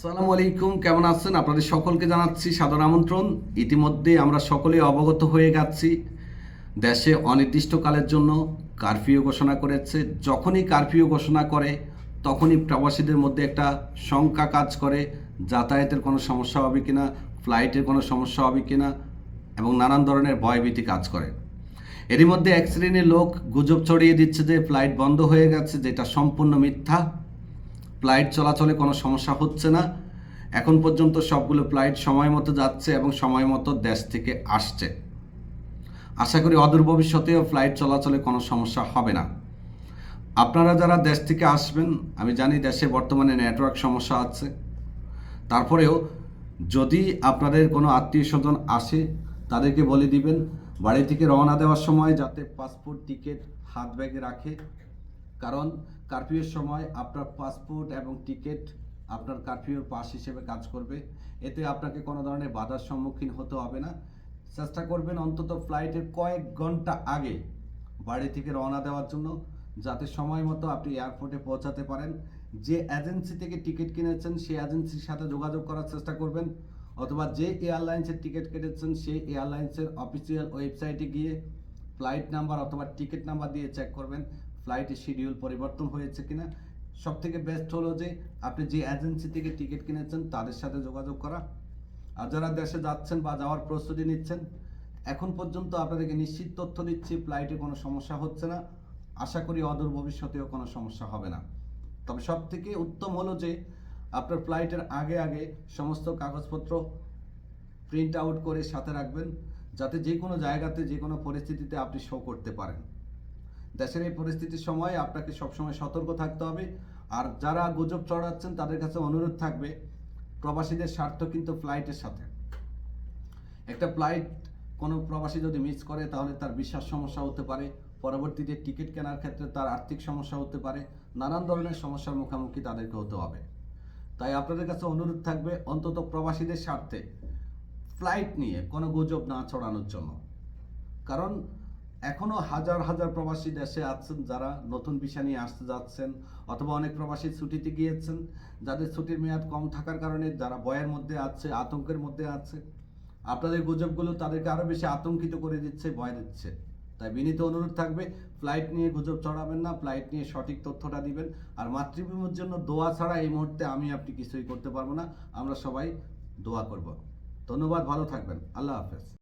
আসসালামু আলাইকুম, কেমন আছেন? আপনাদের সকলকে জানাচ্ছি সাদর আমন্ত্রণ। ইতিমধ্যে আমরা সকলেই অবগত হয়ে গেছি, দেশে অনির্দিষ্টকালের জন্য কারফিউ ঘোষণা করেছে। যখনই কারফিউ ঘোষণা করে, তখনই প্রবাসীদের মধ্যে একটা শঙ্কা কাজ করে, যাতায়াতের কোনো সমস্যা হবে কিনা, ফ্লাইটের কোনো সমস্যা হবে কিনা, এবং নানান ধরনের ভয়ভীতি কাজ করে। এরই মধ্যে এক শ্রেণির লোক গুজব ছড়িয়ে দিচ্ছে যে ফ্লাইট বন্ধ হয়ে গেছে, যেটা সম্পূর্ণ মিথ্যা। ফ্লাইট চলাচলে কোনো সমস্যা হচ্ছে না। এখন পর্যন্ত সবগুলো ফ্লাইট সময় মতো যাচ্ছে এবং সময় মতো দেশ থেকে আসছে। আশা করি অদূর ভবিষ্যতেও ফ্লাইট চলাচলে কোনো সমস্যা হবে না। আপনারা যারা দেশ থেকে আসবেন, আমি জানি দেশে বর্তমানে নেটওয়ার্ক সমস্যা আছে। তারপরেও যদি আপনাদের কোনো আত্মীয় স্বজন আসে, তাদেরকে বলে দিবেন, বাড়ি থেকে রওনা দেওয়ার সময় যাতে পাসপোর্ট, টিকিট, হাত ব্যাগে রাখে। কারণ কারফিউর সময় আপনার পাসপোর্ট এবং টিকিট আপনার কারফিউর পাস হিসেবে কাজ করবে। এতে আপনাকে কোনো ধরনের বাধার সম্মুখীন হতে হবে না। চেষ্টা করবেন অন্তত ফ্লাইটের কয়েক ঘণ্টা আগে বাড়ি থেকে রওনা দেওয়ার জন্য, যাতে সময় মতো আপনি এয়ারপোর্টে পৌঁছাতে পারেন। যে এজেন্সি থেকে টিকিট কিনেছেন, সেই এজেন্সির সাথে যোগাযোগ করার চেষ্টা করবেন, অথবা যে এয়ারলাইন্সের টিকিট কেটেছেন, সেই এয়ারলাইন্সের অফিসিয়াল ওয়েবসাইটে গিয়ে ফ্লাইট নাম্বার অথবা টিকিট নাম্বার দিয়ে চেক করবেন। ফ্লাইটের শিডিউল পরিবর্তন হয়েছে কিনা সব থেকে বেস্ট হলো যে আপনি যে এজেন্সি থেকে টিকিট কিনেছেন, তাদের সাথে যোগাযোগ করা। আর যারা দেশে যাচ্ছেন বা যাওয়ার প্রস্তুতি নিচ্ছেন, এখন পর্যন্ত আপনাদেরকে নিশ্চিত তথ্য দিচ্ছি ফ্লাইটে কোনো সমস্যা হচ্ছে না। আশা করি অদূর ভবিষ্যতেও কোনো সমস্যা হবে না। তবে সব থেকে উত্তম হলো যে আপনার ফ্লাইটের আগে আগে সমস্ত কাগজপত্র প্রিন্ট আউট করে সাথে রাখবেন, যাতে যে কোনো জায়গাতে যে কোনো পরিস্থিতিতে আপনি শো করতে পারেন। দেশের এই পরিস্থিতির সময় আপনাকে সবসময় সতর্ক থাকতে হবে। আর যারা গুজব চড়াচ্ছেন তাদের কাছে অনুরোধ থাকবে, প্রবাসীদের স্বার্থ কিন্তু ফ্লাইটের সাথে। একটা ফ্লাইট কোনো প্রবাসী যদি মিস করে, তাহলে তার বিশ্বাস সমস্যা হতে পারে, পরবর্তীতে টিকিট কেনার ক্ষেত্রে তার আর্থিক সমস্যা হতে পারে, নানান ধরনের সমস্যার মুখোমুখি তাদেরকে হতে হবে। তাই আপনাদের কাছে অনুরোধ থাকবে, অন্তত প্রবাসীদের স্বার্থে ফ্লাইট নিয়ে কোনো গুজব না ছড়ানোর জন্য। কারণ এখনও হাজার হাজার প্রবাসী দেশে আছেন যারা নতুন ভিসা নিয়ে আসতে যাচ্ছেন অথবা অনেক প্রবাসী ছুটিতে গিয়েছেন, যাদের ছুটির মেয়াদ কম থাকার কারণে যারা বয়ের মধ্যে আছে, আতঙ্কের মধ্যে আছে। আপনাদের গুজবগুলো তাদেরকে আরও বেশি আতঙ্কিত করে দিচ্ছে, ভয় দিচ্ছে। তাই বিনীত অনুরোধ থাকবে, ফ্লাইট নিয়ে গুজব চড়াবেন না, ফ্লাইট নিয়ে সঠিক তথ্যটা দিবেন। আর মাতৃভূমির জন্য দোয়া ছাড়া এই মুহূর্তে আমি আপনি কিছুই করতে পারব না। আমরা সবাই দোয়া করব। ধন্যবাদ, ভালো থাকবেন। আল্লাহ হাফেজ।